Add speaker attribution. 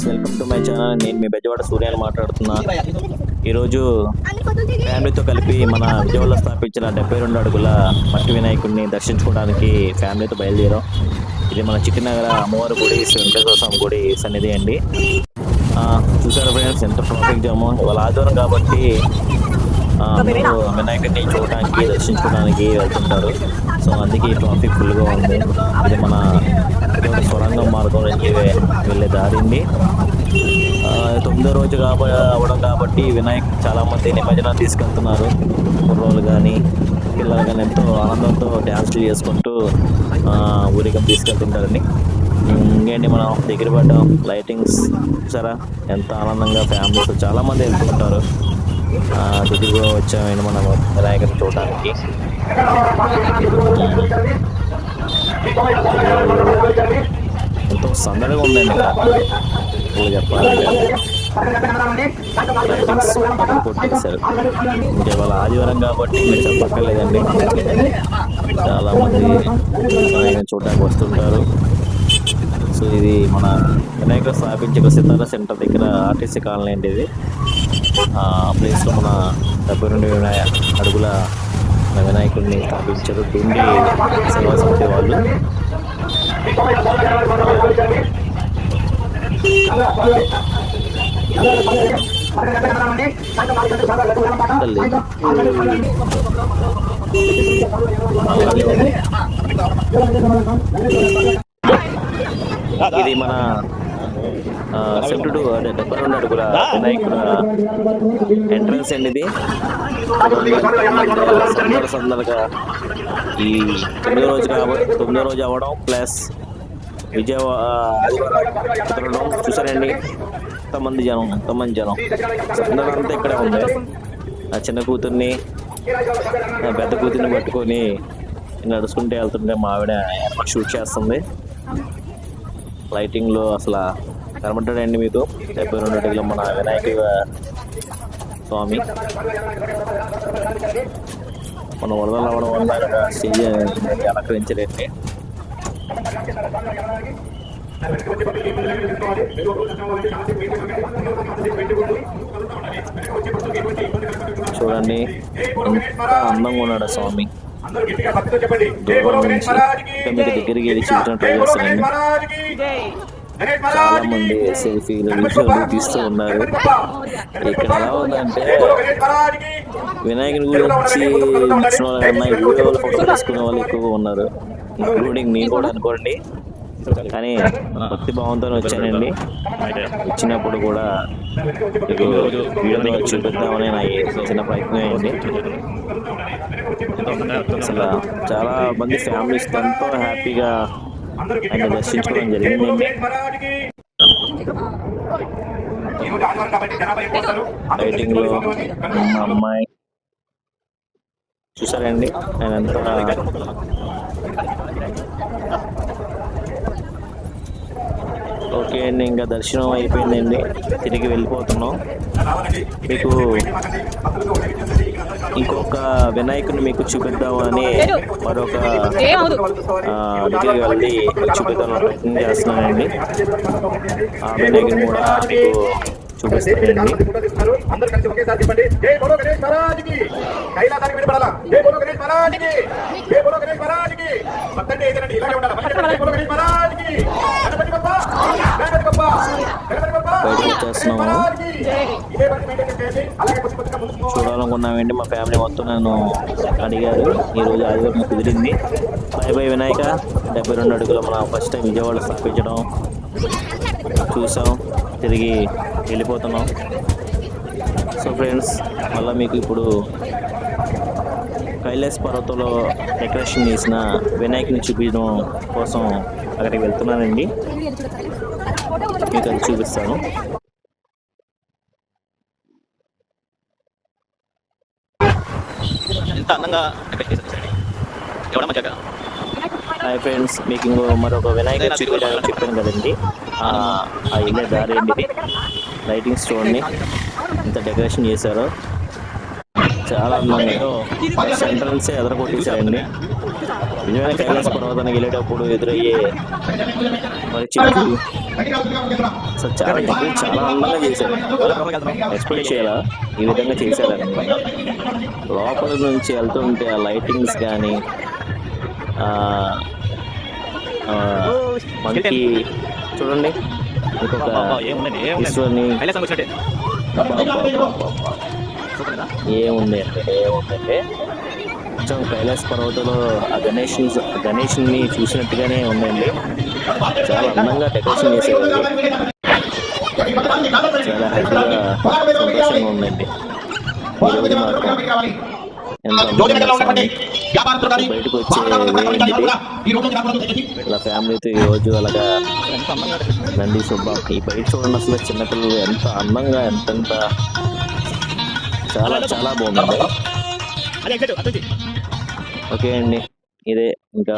Speaker 1: Friends welcome to my channel నేను మీ బెజవాడ సూర్యాన్ని మాట్లాడుతున్నా. ఈరోజు ఫ్యామిలీతో కలిపి మన విజయవాడలో స్థాపించిన డెబ్బై రెండు అడుగుల మట్టి వినాయకుడిని దర్శించుకోవడానికి ఫ్యామిలీతో బయలుదేరాం. ఇది మన చిట్టినగర అమ్మవారి గుడి శ్రీ వెంకటేశ్వర స్వామి గుడి సన్నిధి అండి. ఆ, ఫ్రెండ్స్ ఎంత ట్రాఫిక్ జాము. ఇవాళ ఆదివారం కాబట్టి వినాయకుడిని చూడడానికి దర్శించుకోవడానికి వెళ్తుంటారు. సో అందుకే ట్రాఫిక్ ఫుల్గా ఉంది. ఇది మన సొరంగం నుంచి వెళ్ళే దారింది తొమ్మిదో రోజు కాబ అవడం కాబట్టి వినాయక్ చాలామంది నిమజ్జనం తీసుకెళ్తున్నారు. కుర్రోళ్ళు కానీ పిల్లలు కానీ ఎంతో ఆనందంతో డ్యాన్స్లు చేసుకుంటూ ఊరికం తీసుకెళ్తుంటారండి ఇంకేంటి మనం దగ్గర పడ్డాం. లైటింగ్స్ చూసారా? ఎంత ఆనందంగా ఫ్యామిలీస్ చాలామంది వెళ్తుంటారు. ఆ, దగ్గరగా వచ్చామండి మనం వినాయకుని చూడడానికి ఎంతో సందడిగా ఉందండి ఇక్కడ ఇప్పుడు చెప్పాలంటే కొట్టేశారు ఇంకా ఇవాళ ఆదివారం కాబట్టి మీరు చెప్పక్కర్లేదండి చాలా మంది చూడడానికి వస్తుంటారు సో ఇది మన వినాయకుడు స్థాపించిన సితారా సెంటర్ దగ్గర ఆర్టీసీ కాలనీ అండి ఇది ఆ ప్లేస్లో మన డెబ్బై రెండు వినాయ అడుగుల వినాయకుడిని స్థాపించారు డుండి సేవా సమితి వాళ్ళు ఇది మన సెంటుడు అదే డెబ్బై రెండు అడుగుల వినాయకుడు ఎంట్రన్స్ అండి ఇది. సందర ఈ తొమ్మిదో రోజు కాబట్టి తొమ్మిదో రోజు అవ్వడం ప్లస్ విజయవాడ చూసారండి. ఎంతమంది జనం ఎంతమంది జనం? సందరం అంతా ఇక్కడే ఉంది ఆ చిన్న కూతుర్ని నా పెద్ద కూతుర్ని పట్టుకొని నడుచుకుంటే వెళ్తుంటే మా ఆవిడ షూట్ చేస్తుంది. లైటింగ్లో అసలు కనబడ్డాడండి మీకు. డెబ్బై రెండు అడుగుల మన వినాయక స్వామి. మన వరదలు అవ్వడం వల్ల స్టేజ్ అలంకరించలేండి చూడండి ఎంత అందంగా ఉన్నాడు స్వామి. దూరం నుంచి మీకు దగ్గరికి వెళ్ళి చూడటం ట్రై చేస్తానండి చాలా మంది సెల్ఫీలు వీడియోలు తీస్తూ ఉన్నారు. ఇక్కడ ఎలా ఉందంటే వినాయకుని గురించి నచ్చిన వాళ్ళ కన్నా ఈ వీడియోలు ఫోటో తీసుకునే వాళ్ళు ఎక్కువగా ఉన్నారు. ఇంక్లూడింగ్ నేను కూడా అనుకోండి. కానీ భక్తి భావంతో వచ్చానండి. వచ్చినప్పుడు కూడా మీకు వీడియోలో చూపిద్దామని నా చిన్న ప్రయత్నం అయింది అసలు చాలా మంది ఫ్యామిలీస్ ఎంతో హ్యాపీగా ఆయన దర్శించుకోవడం జరిగిందండి. లైటింగ్లో మా అమ్మాయి చూసారండి. నేను ఎంత ఓకే అండి ఇంకా దర్శనం అయిపోయిందండి. తిరిగి వెళ్ళిపోతున్నాం. మీకు ఇంకొక వినాయకుని మీకు చూపిద్దామని మరొక దగ్గరికి వెళ్ళి చూపిద్దామని ప్రయత్నం చేస్తున్నానండి. ఆ వినాయకుని కూడా మీకు చూడాలనుకున్నామండి మా ఫ్యామిలీ మొత్తం నన్ను అడిగారు. ఈరోజు ఆదివారం కుదిరింది. Bye bye Vinayaka. డెబ్బై రెండు అడుగుల మన ఫస్ట్ టైం విజయవాడ స్థాపించడం. చూసాం తిరిగి వెళ్ళిపోతున్నాం. సో ఫ్రెండ్స్ మళ్ళీ మీకు ఇప్పుడు కైలాస్ పర్వతంలో డెకరేషన్ చేసిన వినాయకుని చూపించడం కోసం అక్కడికి వెళ్తున్నానండి. మీకు అది చూపిస్తాను. ఎంత అందంగా ఎవడమ్మా జగ? హాయ్ ఫ్రెండ్స్ మీకు ఇంకో మరొక వినాయక చూపించాలని చెప్పాను కదండి. ఆ వెళ్ళే దారి ఏంటి లైటింగ్స్ చూడండి ఇంత డెకరేషన్ చేశారో. చాలా అందంగా సెంట్రల్స్ ఎదరగొట్టేశారండి. నిజమైన కైలాస పర్వతానికి వెళ్ళేటప్పుడు ఎదురయ్యే మరి అసలు చాలా చాలా అందంగా చేశారు. ఎక్స్పెక్ట్ చేయాలా? ఈ విధంగా చేశారని లోపల నుంచి వెళ్తుంటే ఆ లైటింగ్స్ కానీ మనకి చూడండి. ఇంకొక ఈశ్వర్ని ఏముంది అంటే ఏముందంటే కొంచెం కైలాస పర్వతంలో ఆ గణేష్ గణేష్ని చూసినట్టుగానే ఉందండి. చాలా అందంగా డెకరేషన్ చేశారు. చాలా హ్యాపీగా సంతోషంగా ఉందండి. బయటకు వచ్చే ఇలా ఫ్యామిలీతో ఈ రోజు అలాగా నంది సుబ్బ ఈ బయట చూడండి అసలు చిన్నపిల్లలు ఎంత అందంగా ఎంత ఎంత చాలా చాలా బాగుందండి ఓకే అండి ఇదే ఇంకా